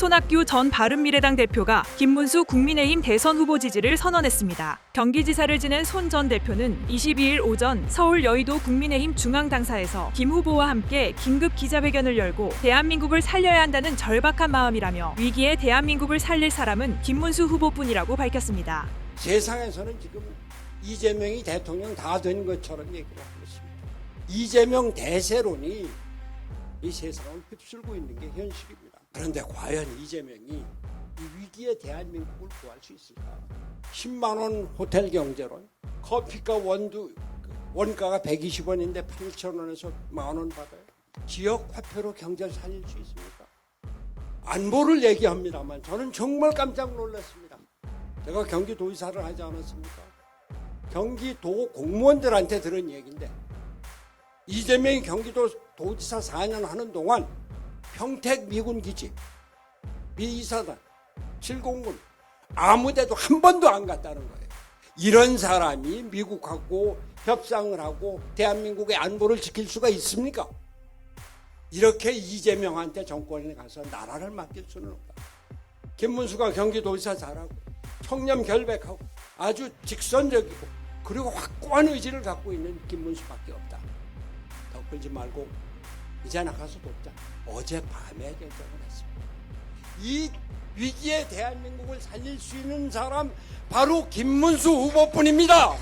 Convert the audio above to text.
손학규 전 바른미래당 대표가 김문수 국민의힘 대선 후보 지지를 선언했습니다. 경기지사를 지낸 손 전 대표는 22일 오전 서울 여의도 국민의힘 중앙당사에서 김 후보와 함께 긴급 기자회견을 열고 대한민국을 살려야 한다는 절박한 마음이라며 위기에 대한민국을 살릴 사람은 김문수 후보뿐이라고 밝혔습니다. 세상에서는 지금 이재명이 대통령 다 된 것처럼 얘기를 하고 있습니다. 이재명 대세론이 이 세상을 휩쓸고 있는 게 현실입니다. 그런데 과연 이재명이 이 위기에 대한민국을 구할 수 있을까? 10만 원 호텔 경제론, 커피값 원두 원가가 120원인데 8천 원에서 만 원 받아요. 지역 화폐로 경제를 살릴 수 있습니까? 안보를 얘기합니다만 저는 정말 깜짝 놀랐습니다. 제가 경기도지사를 하지 않았습니까? 경기도 공무원들한테 들은 얘기인데 이재명이 경기도 도지사 4년 하는 동안 평택 미군 기지, 미이사단, 칠공군 아무데도 한 번도 안 갔다는 거예요. 이런 사람이 미국하고 협상을 하고 대한민국의 안보를 지킬 수가 있습니까? 이렇게 이재명한테 정권에 가서 나라를 맡길 수는 없다. 김문수가 경기도지사 잘하고 청렴 결백하고 아주 직선적이고 그리고 확고한 의지를 갖고 있는 김문수밖에 없다. 더 끌지 말고 이제 나가서 돕자. 어젯밤에 결정을 했습니다. 이 위기에 대한민국을 살릴 수 있는 사람 바로 김문수 후보뿐입니다.